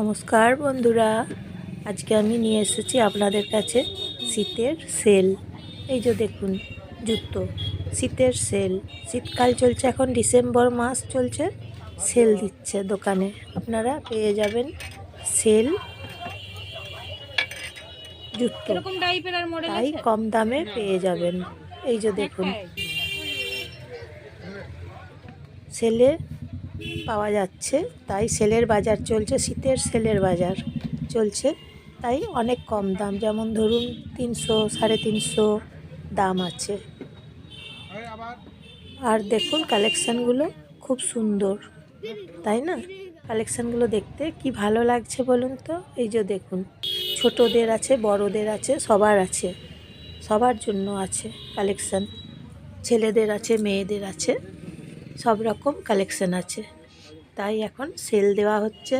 নমস্কার বন্ধুরা আজকে আমি নিয়ে এসেছি আপনাদের কাছে শীতের সেল। এই যে দেখুন জুতো শীতের সেল। শীতকাল চলছে এখন ডিসেম্বর মাস চলছে সেল দিচ্ছে দোকানে। আপনারা পেয়ে যাবেন সেল জুতো। তাই কম দামে পেয়ে যাবেন। এই যে দেখুন। সেলে পাওয়া যাচ্ছে। তাই সেলের বাজার চলছে, শীতের সেলের বাজার চলছে। তাই অনেক কম দাম। যেমন ধরুন তিনশো, সাড়ে তিনশো দাম আছে। আর দেখুন কালেকশানগুলো খুব সুন্দর, তাই না? কালেকশানগুলো দেখতে কি ভালো লাগছে বলুন তো? এই যে দেখুন, ছোটদের আছে, বড়দের আছে, সবার আছে, সবার জন্য আছে কালেকশান। ছেলেদের আছে, মেয়েদের আছে। সব রকম কালেকশান আছে। তাই এখন সেল দেওয়া হচ্ছে।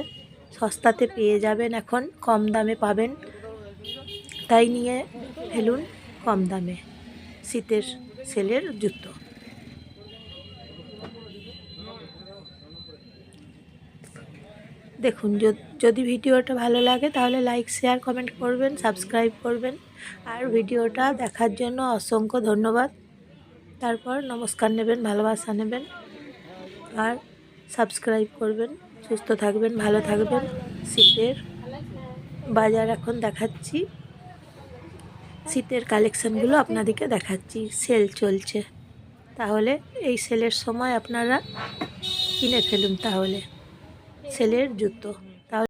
সস্তাতে পেয়ে যাবেন এখন, কম দামে পাবেন। তাই নিয়ে ফেলুন কম দামে শীতের সেলের জুতো। দেখুন যদি ভিডিওটা ভালো লাগে তাহলে লাইক শেয়ার কমেন্ট করবেন সাবস্ক্রাইব করবেন। আর ভিডিওটা দেখার জন্য অসংখ্য ধন্যবাদ। তারপর নমস্কার নেবেন, ভালোবাসা নেবেন আর সাবস্ক্রাইব করবেন। সুস্থ থাকবেন, ভালো থাকবেন। শীতের বাজার এখন দেখাচ্ছি। শীতের কালেকশানগুলো আপনাদেরকে দেখাচ্ছি। সেল চলছে। তাহলে এই সেলের সময় আপনারা কিনে ফেলুন তাহলে। সেলের জুতো।